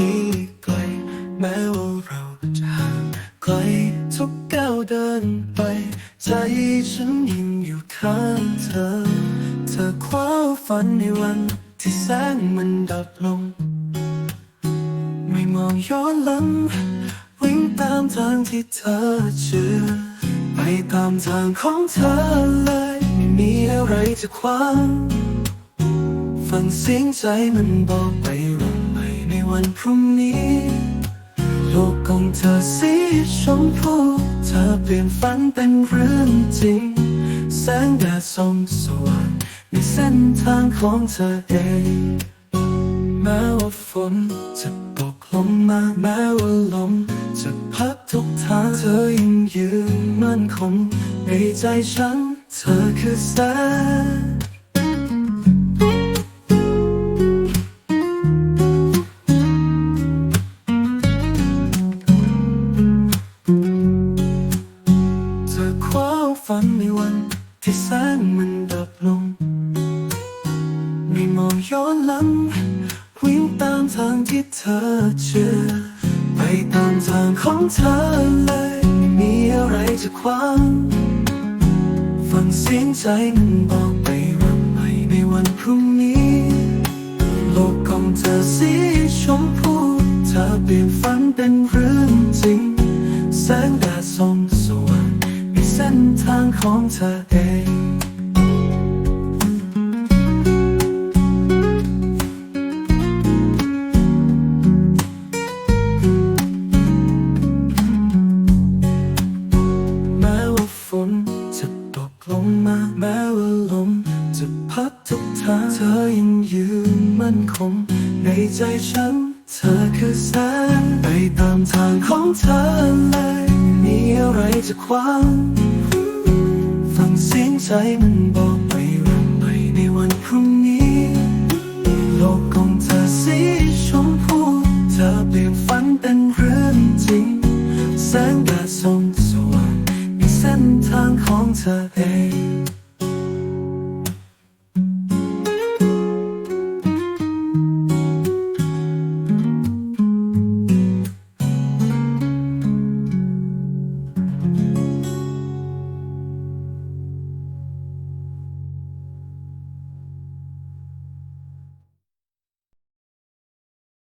ที่ไกล แม้ว่าเราจะห่างไกลทุกก้าวเดินไป ใจฉันยังอยู่ข้างเธอ เธอคว้าฝันในวันที่แสงมันดับลง ไม่มองย้อนหลัง วิ่งตามทางที่เธอเชื่อ ไปตามทางของเธอเลย ไม่มีอะไรจะขวาง ฟังเสียงใจมันบอกไป วันพรุ่งนี้ โลกของเธอสีชมพูเธอเปลี่ยนฝันเป็นเรื่องจริง แสงแดดส่องสว่างในเส้นทางของเธอเองแม้ว่าฝนจะตกลงมาแม้ว่าลมจะพัดทุกทางเธอยังยืนมั่นคงในใจฉัน เธอคือแสงาฝันในวันที่แสงมันดับลงไม่มองย้อนหลังวิ่งตามทางที่เธอเชื่อ ไปตามทางของเธอเลย มีอะไรจะขวางฟังเสียงใจมันบอกไปว่าไม่ในวันพรุ่งนี้ โลกของเธอสีชมพู เธอเปลี่ยนฝันเป็นเรื่องจริง แสงแดางของเธอเองแม้ว่าฝนจะตกลงมาแม้ว่าลมจะพัดทุกทางเธอยังยืนมั่นคงในใจฉัน เธอคือแสงไปตามทางของเธอเลย มีอะไรจะขวาง ฟังเสียงใจมันบอกไปว่าไม่ในวันพรุ่งนี้ โลกของเธอสีชมพูเธอเปลี่ยนฝันเป็นเรื่องจริงแสงแดดส่องสว่างในเส้นทางของเธอเอง